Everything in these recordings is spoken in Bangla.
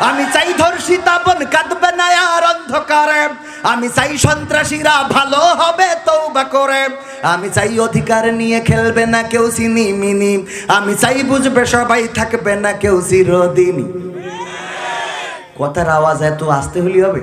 আমি চাই ধর্ষিতা বোন কাঁদবে না আর অন্ধকারে। আমি চাই সন্ত্রাসীরা ভালো হবে তো বা করে। আমি চাই অধিকার নিয়ে খেলবে না কেউ চিনি মিনি। আমি চাই বুঝবে সবাই থাকবে না কেউ চিরদিনী। কথার আওয়াজ এত আসতে হলি হবে?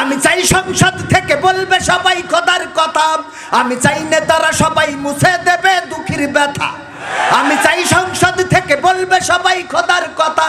আমি চাই সংসদ থেকে বলবে সবাই খোদার কথা। আমি চাই নেতারা সবাই মুছে দেবে দুঃখীর ব্যথা। আমি চাই সংসদ থেকে বলবে সবাই খোদার কথা।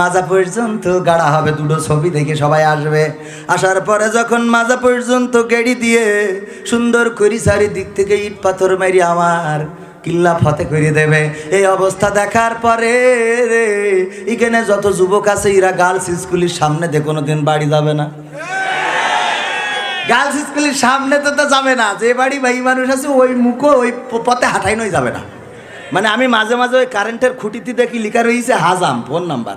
মাজা পর্যন্ত গাড়া হবে, দুটো ছবি দেখে সবাই আসবে। আসার পরে যখন মাজা পর্যন্ত গেড়ি দিয়ে সুন্দর করি চারিদিক থেকে ইট পাথর মারি আমার কিল্লা ফতে করে দেবে। এই অবস্থা দেখার পরে রে, এখানে যত যুবক আছে, এরা গার্লস স্কুলের সামনে দিয়ে কোনোদিন বাড়ি যাবে না। গার্লস স্কুলের সামনে তো তো যাবে না, যে বাড়ি ভাই মানুষ আছে, ওই মুখো ওই পথে হাঁটাই নই যাবে না। মানে আমি মাঝে মাঝে ওই কারেন্টের খুঁটিতে দেখি, লিখা রয়েছে হাজাম ফোন নাম্বার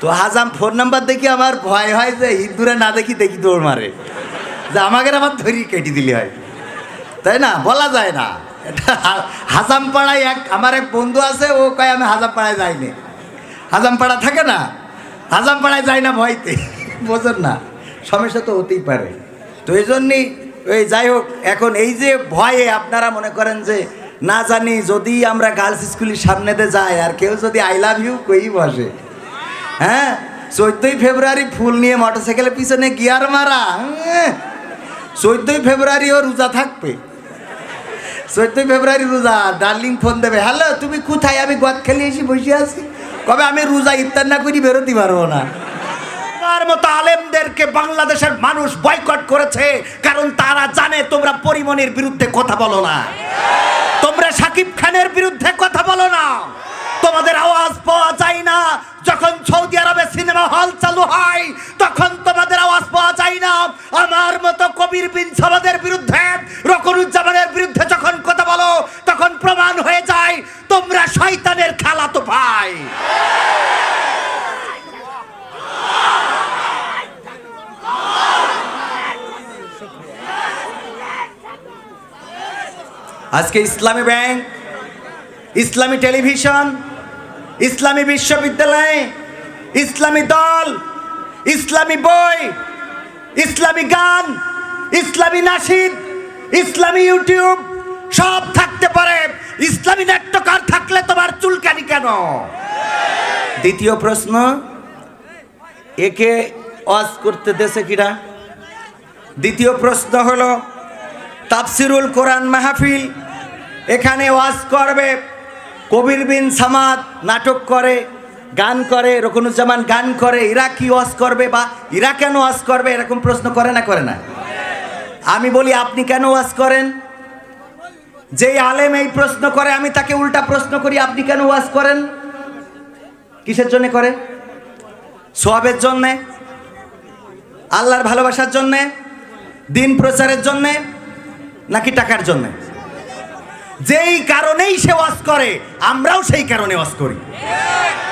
তো হাজাম ফোন নাম্বার দেখি আমার ভয় হয় যে ইঁদুরে না দেখি দেখি দৌড় মারে। যে আমাকে আবার ধরি কেটে দিলি হয়। তাই না? বলা যায় না। হাজাম পাড়ায় এক আমার এক বন্ধু আছে, ও কয়, আমি হাজাম পাড়ায় যাইনি হাজাম পাড়া থাকে না? হাজাম পাড়ায় যাই না ভয়তে? বোঝেন না। সমস্যা তো হতেই পারে। তো এই জন্যই ওই যাই হোক, এখন এই যে ভয়ে আপনারা মনে করেন যে না জানি যদি আমরা গার্লস স্কুলের সামনেতে যাই, আর কেউ যদি আই লাভ ইউ কই বসে। হ্যাঁ চোদ্দই ফেব্রুয়ারি ফুল নিয়ে মোটরসাইকেলের পিছনে গিয়ার মারা চোদ্দই ফেব্রুয়ারি ও রোজা থাকবে। চোদ্দই ফেব্রুয়ারি রোজা ডার্লিং ফোন দেবে। হ্যালো তুমি কোথায়? আমি গদ খেলে এসে বসে আছি। কবে আমি রোজা ইফতার না করি বেরোতে পারব না। তোমার মতো আলেমদেরকে বাংলাদেশের মানুষ বয়কট করেছে, কারণ তারা জানে তোমরা পরিমণির বিরুদ্ধে কথা বলো না। তোমরা সাকিব খানের বিরুদ্ধে কথা বলো না। তোমাদের আওয়াজ পাওয়া যায় না। যখন সৌদি আরবে সিনেমা হল চালু হয়, তখন তোমাদের আওয়াজ পাওয়া যায় না। আমার মতো কবির বিন সামাদের বিরুদ্ধে রকনুজ্জামানের বিরুদ্ধে যখন কথা বলো, তখন প্রমাণ হয়ে যায়, তোমরা শয়তানের খালাতো ভাই। আজকে ইসলামী ব্যাংক, ইসলামী টেলিভিশন ইসলামী বিশ্ববিদ্যালয়, ইসলামী দল, ইসলামী বই, ইসলামী গান, ইসলামী নাসিদ, ইসলামী ইউটিউব, সব থাকতে পারে। ইসলামী নাট্যকার থাকলে তোমার চুলকানি কেন? দ্বিতীয় প্রশ্ন, একে অজ করতে দেশে কিরা? দ্বিতীয় প্রশ্ন হলো, তাফসিরুল কোরআন মাহফিল এখানে ওয়াজ করবে কবির বিন সামাদ নাটক করে, গান করে, রকনুজ্জামান গান করে ইরা কি ওয়াজ করবে বা ইরা কেন ওয়াজ করবে, এরকম প্রশ্ন করে না করে না। আমি বলি, আপনি কেন ওয়াজ করেন? যেই আলেম এই প্রশ্ন করে, আমি তাকে উল্টা প্রশ্ন করি, আপনি কেন ওয়াজ করেন? কিসের জন্য করে? সোয়াবের জন্যে? আল্লাহর ভালোবাসার জন্যে? দিন প্রচারের জন্যে? নাকি টাকার জন্যে? যেই কারণেই সে ওয়াজ করে, আমরাও সেই কারণে ওয়াজ করি।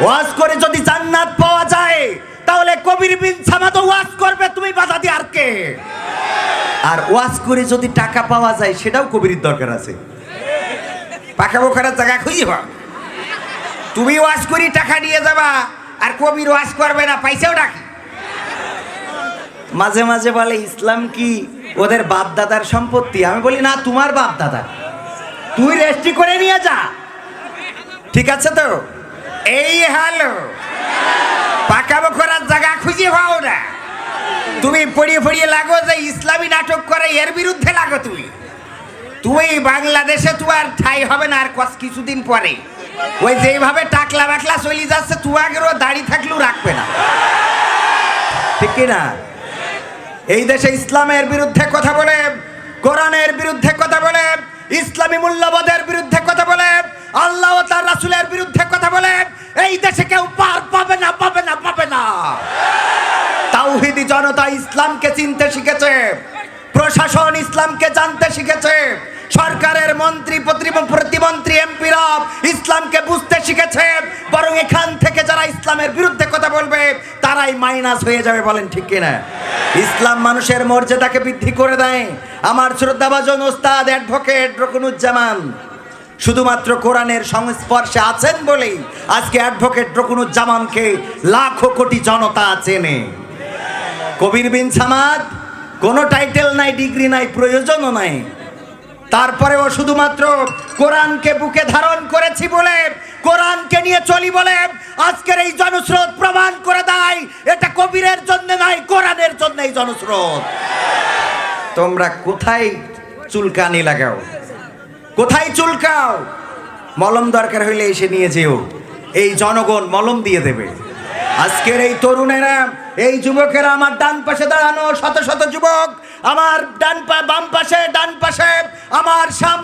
ওয়াজ করে যদি জান্নাত পাওয়া যায়, তাহলে কবির বিন সামাদ ওয়াজ করবে, তুমি বাধা দিয়ে আর কে? আর ওয়াজ করে যদি টাকা পাওয়া যায়, সেটাও কবির দরকার আছে। পাকা বোখারার জায়গা খুঁজে পাও। তুমি ওয়াজ করি, টাকা নিয়ে যাবা, আর কবির ওয়াজ করবে না, পয়সাও টাকা মাঝে মাঝে বলে, ইসলাম কি ওদের বাপ দাদার সম্পত্তি? আমি বলি, না, তোমার বাপ দাদা তুই রেস্টি করে নিয়ে যা। ঠিক আছে তো? এই হ্যালো। পাকাবো করার জায়গা খুঁজে পাও না। তুমি পড়িয়ে পড়িয়ে লাগো যে ইসলামী নাটক করে, এর বিরুদ্ধে লাগো তুমি। তুই বাংলাদেশে তো আর ঠাই হবে না আর কস কিছুদিন পরে। ওই যেইভাবে টাকলা বাকলা চলে যাচ্ছে, তু আগেরও দাঁড়িয়ে থাকলেও রাখবে না। ঠিক না এই দেশে ইসলামের বিরুদ্ধে কথা বলে কোরআনের বিরুদ্ধে কথা বলে ইসলামী মূল্যবোধের বিরুদ্ধে কথা বলে, আল্লাহ তার রাসুলের বিরুদ্ধে কথা বলে, এই দেশে কেউ পার পাবে না পাবে না পাবে না। তাওহিদি জনতা ইসলামকে চিনতে শিখেছে, প্রশাসন ইসলামকে জানতে শিখেছে, সরকারের মন্ত্রী প্রতিম- প্রতিমন্ত্রী শিখেছে বরং এখান থেকে যারা ইসলামের বিরুদ্ধে কথা বলবে, তারাই মাইনাস হয়ে যাবে বলেন ঠিক কিনা? ইসলাম মানুষের মর্যাদাকে বৃদ্ধি করে দেয়। আমার শ্রদ্ধাভাজন ওস্তাদ অ্যাডভোকেট রকুনুজ্জামান, শুধুমাত্র কোরআনের সংস্পর্শে আছেন বলেই আজকে অ্যাডভোকেট রকুনুজ্জামানকে লাখো কোটি জনতা চেনে। কবির বিন সামাদ, কোনো টাইটেল নাই ডিগ্রি নাই, প্রয়োজনও নাই। তারপরেও শুধুমাত্র কোরআনকে বুকে ধারণ করেছি বলে কোরআনকে নিয়ে চলি বলে আজকের এই জনস্রোত প্রমাণ করে দেয়। এটা কবিরের জন্য নাই কোরআনের জন্য এই জনস্রোত। তোমরা কোথায় চুলকানি লাগাও? কোথায় চুলকাও? মলম দরকার হইলে এসে নিয়ে যেও। এই জনগণ মলম দিয়ে দেবে। আজকের এই তরুণেরা, এই যুবকেরা আমার ডান পাশে দাঁড়ানো শত শত যুবক, আমার ডান পা বাম পাশে, ডান পাশে, আমার সামনে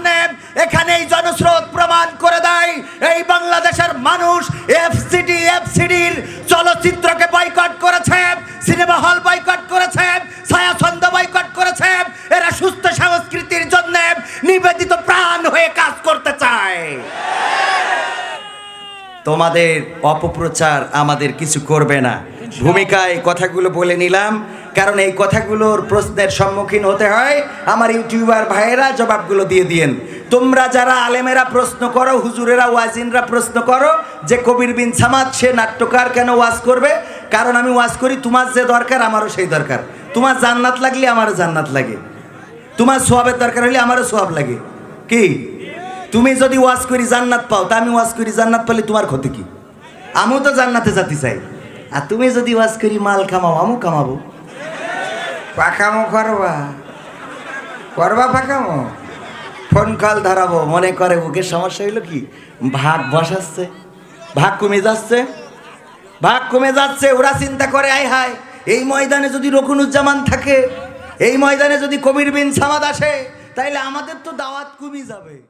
তোমাদের অপপ্রচার আমাদের কিছু করবে না। ভূমিকায় কথাগুলো বলে নিলাম, কারণ এই কথাগুলোর প্রশ্নের সম্মুখীন হতে হয় আমার ইউটিউবার ভাইয়েরা, জবাবগুলো দিয়ে দিয়েন। তোমরা যারা আলেমেরা প্রশ্ন করো, হুজুরেরা, ওয়াজিনরা প্রশ্ন করো, যে কবির বিন সামাদ, সে নাট্যকার কেন ওয়াজ করবে? কারণ আমি ওয়াজ করি, তোমার যে দরকার, আমারও সেই দরকার। তোমার জান্নাত লাগলে আমারও জান্নাত লাগে। তোমার সোয়াবের দরকার হলে আমারও সোয়াব লাগে। কি? তুমি যদি ওয়াজ করি জান্নাত পাও, তা আমি ওয়াজ করি জান্নাত পেলে তোমার ক্ষতি কি? আমিও তো জান্নাতে যেতে চাই। আর তুমি যদি ওয়াজ করি মাল কামাও, আমিও কামাবো। পাকামো করবা। করবা পাকামো? ফোন কল ধরাবো, মনে করে বুকের সমস্যা হইল কি? ভাগ বসাচ্ছে, ভাগ কমে যাচ্ছে, ভাগ কমে যাচ্ছে, ওরা চিন্তা করে, আয় হায়, এই ময়দানে যদি রকুনুজ্জামান থাকে, এই ময়দানে যদি কবির বিন সামাদ আসে, তাইলে আমাদের তো দাওয়াত কমে যাবে।